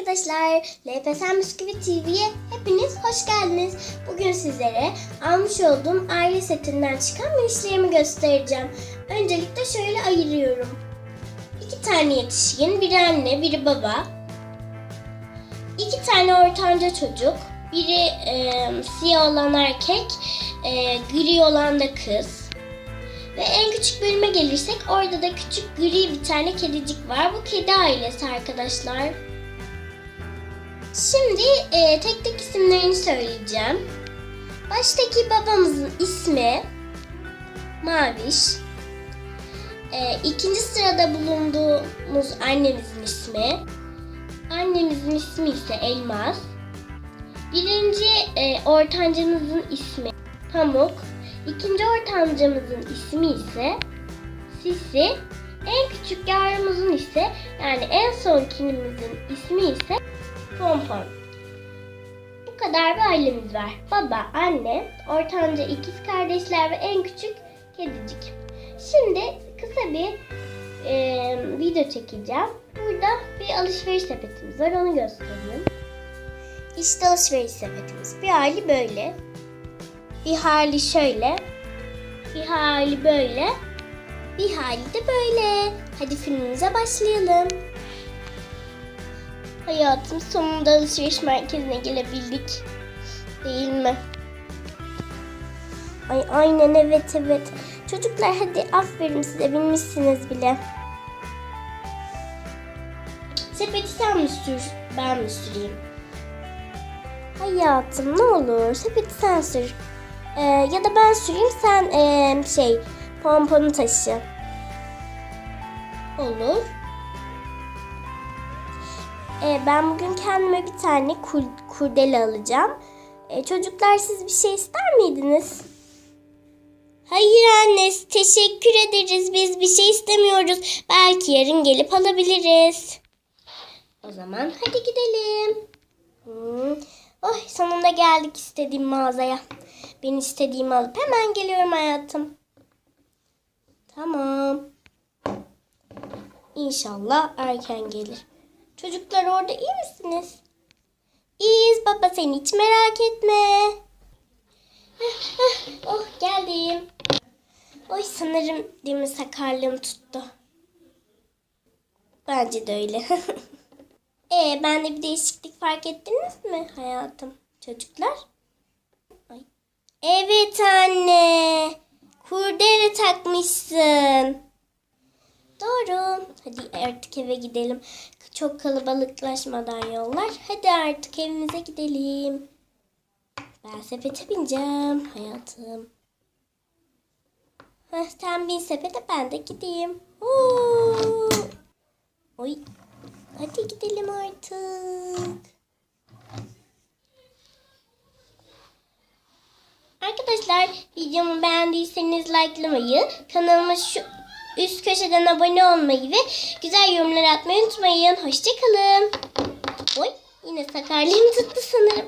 arkadaşlar. LPSM Bisküvi TV'ye hepiniz hoş geldiniz. Bugün sizlere almış olduğum aile setinden çıkan minişlerimi göstereceğim. Öncelikle şöyle ayırıyorum. İki tane yetişkin, biri anne, biri baba. İki tane ortanca çocuk. Biri e, siyah olan erkek, e, gri olan da kız. Ve en küçük bölüme gelirsek orada da küçük gri bir tane kedicik var. Bu kedi ailesi arkadaşlar. Şimdi e, tek tek isimlerini söyleyeceğim. Baştaki babamızın ismi Maviş. E, ikinci sırada bulunduğumuz annemizin ismi. Annemizin ismi ise Elmas. Birinci e, ortancamızın ismi Pamuk. İkinci ortancamızın ismi ise Sisi. En küçük yavrumuzun ise yani en son kinimizin ismi ise Pompon. Bu kadar bir ailemiz var. Baba, anne, ortanca ikiz kardeşler ve en küçük kedicik. Şimdi kısa bir e, video çekeceğim. Burada bir alışveriş sepetimiz var. Onu göstereyim. İşte alışveriş sepetimiz. Bir hali böyle. Bir hali şöyle. Bir hali böyle. Bir hali de böyle. Hadi filmimize başlayalım. Hayatım sonunda alışveriş merkezine gelebildik. Değil mi? Ay aynen evet evet. Çocuklar hadi aferin size binmişsiniz bile. Sepeti sen mi sür, ben mi süreyim? Hayatım ne olur sepeti sen sür. Ee, ya da ben süreyim sen ee, şey pomponu taşı. Olur. Ee, ben bugün kendime bir tane kur- kurdele alacağım. Ee, çocuklar siz bir şey ister miydiniz? Hayır anne teşekkür ederiz biz bir şey istemiyoruz. Belki yarın gelip alabiliriz. O zaman hadi gidelim. Hmm. Oh sonunda geldik istediğim mağazaya. Ben istediğimi alıp hemen geliyorum hayatım. Tamam. İnşallah erken gelir. Çocuklar orada iyi misiniz? İyiyiz baba sen hiç merak etme. oh geldim. Oy sanırım demin sakarlığım tuttu. Bence de öyle. Ee, ben de bir değişiklik fark ettiniz mi hayatım? Çocuklar? Evet anne. Kurdele takmışsın. Hadi artık eve gidelim. Çok kalabalıklaşmadan yollar. Hadi artık evimize gidelim. Ben sepete bineceğim hayatım. Heh, sen bin sepete ben de gideyim. Oo. Oy. Hadi gidelim artık. Arkadaşlar videomu beğendiyseniz likelamayı, kanalıma şu üst köşeden abone olmayı ve güzel yorumlar atmayı unutmayın. Hoşçakalın. Oy yine sakarlığım tuttu sanırım.